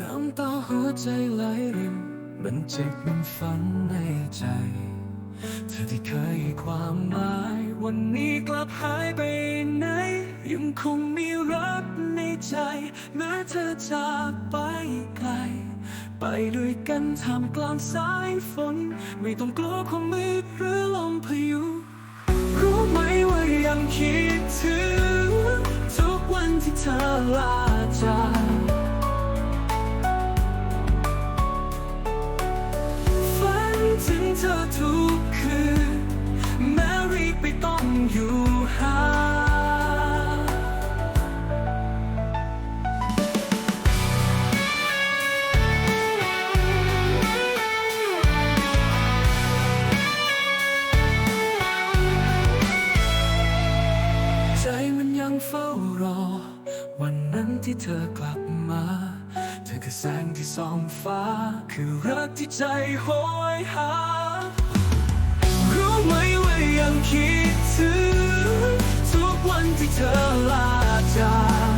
น้ำตาหัวใจไหลรินมันเจ็บมันฝังในใจ เธอที่เคยให้ความหมาย วันนี้กลับหายไปไหน ยังคงมีรักในใจ แม้เธอจากไปไกล ไปด้วยกันท่ามกลางสายฝน ไม่ต้องกลัวความมืดหรือลมพายุ รู้ไหมว่ายังคิดถึง ทุกวันที่เธอลา ที่เธอกลับมา เธอคือแสงที่ส่องฟ้า คือรักที่ใจโหยหา รู้ไหมว่ายังคิดถึง ทุกวันที่เธอลาจาก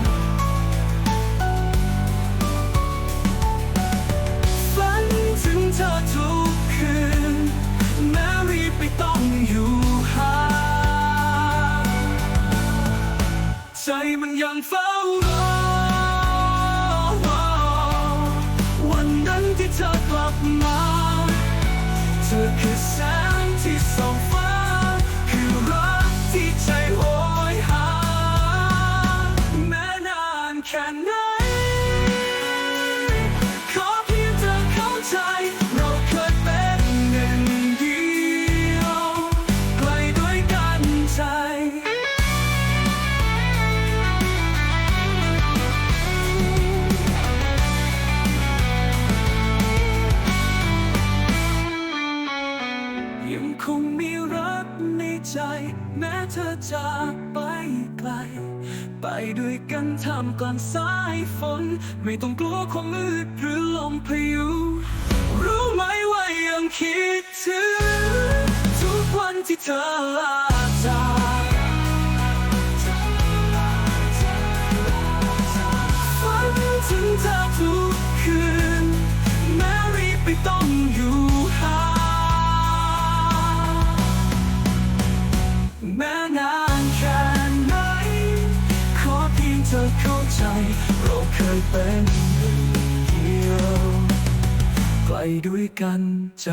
ฝันถึงเธอทุกคืน แม้รีบไปต้องอยู่ห่างใจมันยังเฝ้ารอ มา เธอคือแสงที่ส่อง ใจ แม้เธอจากไปไกล ไปด้วยกันท่ามกลางสายฝน ไม่ต้องกลัวความมืดหรือลมพายุ รู้ไหมว่ายังคิดถึง ทุกวันที่เธอ ใจ เราเคยเป็นหนึ่งเดียวไกลด้วยกันใจ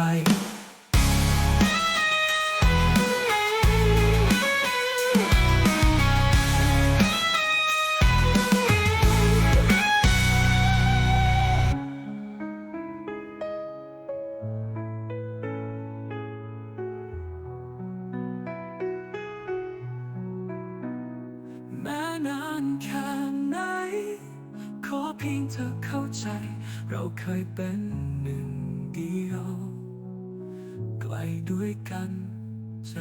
แม้นานแค่ พียงเธอเข้าใจ เราเคยเป็นหนึ่งเดียวไกลด้วยกันใจ